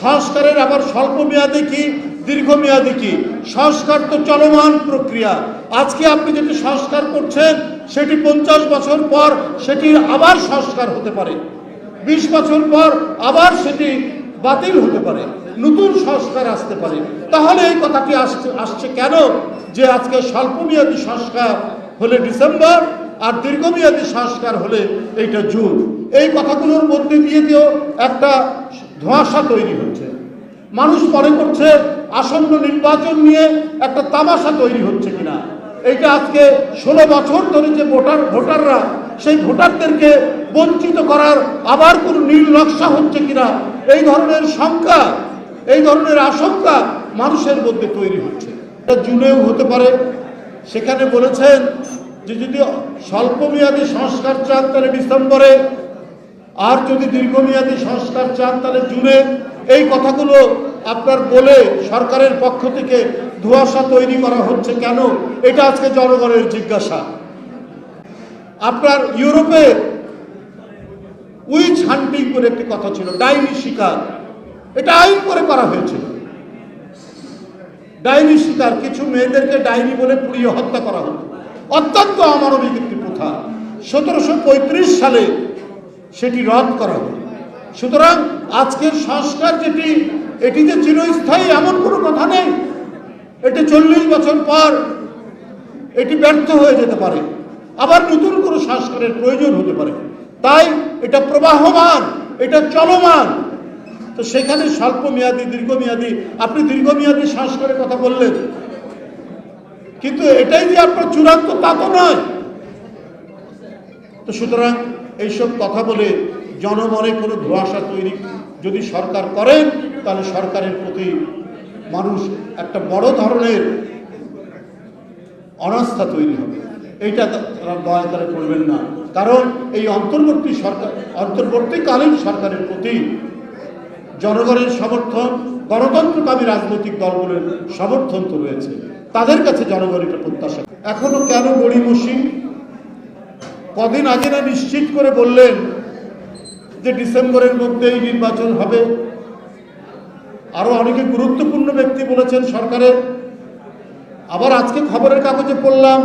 সংস্কারের আবার স্বল্প মেয়াদে কি দীর্ঘমেয়াদী কি? সংস্কার তো চলমান প্রক্রিয়া। আজকে আপনি যেটি সংস্কার করছেন, সেটি পঞ্চাশ বছর পর সেটির আবার সংস্কার হতে পারে। বিশ বছর পর আবার সেটি বাতিল হতে পারে, নতুন সংস্কার আসতে পারে। তাহলে এই কথাটি আসছে আসছে কেন যে আজকে স্বল্পমেয়াদী সংস্কার হলে ডিসেম্বর আর দীর্ঘমেয়াদী সংস্কার হলে এইটা জুন? এই কথাগুলোর মধ্যে দিয়ে দিয়েও একটা ধোঁয়াশা তৈরি হচ্ছে। মানুষ মনে করছে আসন্ন নির্বাচন নিয়ে একটা তামাশা তৈরি হচ্ছে কিনা। এইটা আজকে ষোলো বছর ধরে যে ভোটার, ভোটাররা সেই ভোটারদেরকে বঞ্চিত করার আবার কোনো নীল নকশা হচ্ছে কিনা, এই ধরনের শঙ্কা, এই ধরনের আশঙ্কা মানুষের মধ্যে তৈরি হচ্ছে। এটা জুনেও হতে পারে। সেখানে বলেছেন যে যদি স্বল্পমেয়াদী সংস্কার চান, তাহলে ডিসেম্বরে আর যদি দীর্ঘমেয়াদী সংস্কার চান, তাহলে জুনে এই কথাগুলো আপনার বলে সরকারের পক্ষ থেকে ধোয়াশা তৈরি করা হচ্ছে। কেন? এটা আজকে জনগণের জিজ্ঞাসা। আপনার ইউরোপে উইচ হান্টিং করে একটি কথা ছিল, ডাইনি শিকার। এটা আইন করে করা হয়েছিল ডাইনি শিকার, কিছু মেয়েদেরকে ডাইনি বলে পুড়িয়ে হত্যা করা হতো অত্যন্ত অমানবিক একটি প্রথা। সতেরোশো পঁয়ত্রিশ সালে সেটি রদ করা হলো সুতরাং আজকের সংস্কার যেটি, এটি যে চিরস্থায়ী এমন কোনো কথা নেই। এটি চল্লিশ বছর পর এটি ব্যর্থ হয়ে যেতে পারে। আবার নতুন কোনো সংস্কারের প্রয়োজন হতে পারে। তাই এটা প্রবাহমান, এটা চলমান। তো সেখানে স্বল্প মেয়াদি দীর্ঘমেয়াদী, আপনি দীর্ঘমেয়াদী সংস্কারের কথা বললেন। কিন্তু এটাই যে আপনার চূড়ান্ত তা তো নয়। তো সুতরাং এইসব কথা বলে জনমনে কোনো ধোঁয়াশা তৈরি যদি সরকার করেন তাহলে সরকারের প্রতি মানুষ একটা বড় ধরনের অনাস্থা তৈরি হবে। এইটা তারা দয়া করে করবেন না। কারণ এই অন্তর্বর্তী সরকার অন্তর্বর্তীকালীন সরকারের প্রতি জনগণের সমর্থন, গণতন্ত্রকামী রাজনৈতিক দলগুলোর সমর্থন তো রয়েছে। তাদের কাছে জনগণ এটা প্রত্যাশা এখনও কেন গড়িমসি? কদিন আগে না নিশ্চিত করে বললেন যে ডিসেম্বরের মধ্যেই নির্বাচন হবে। আরও অনেকে গুরুত্বপূর্ণ ব্যক্তি বলেছেন সরকারের। আবার আজকে খবরের কাগজে পড়লাম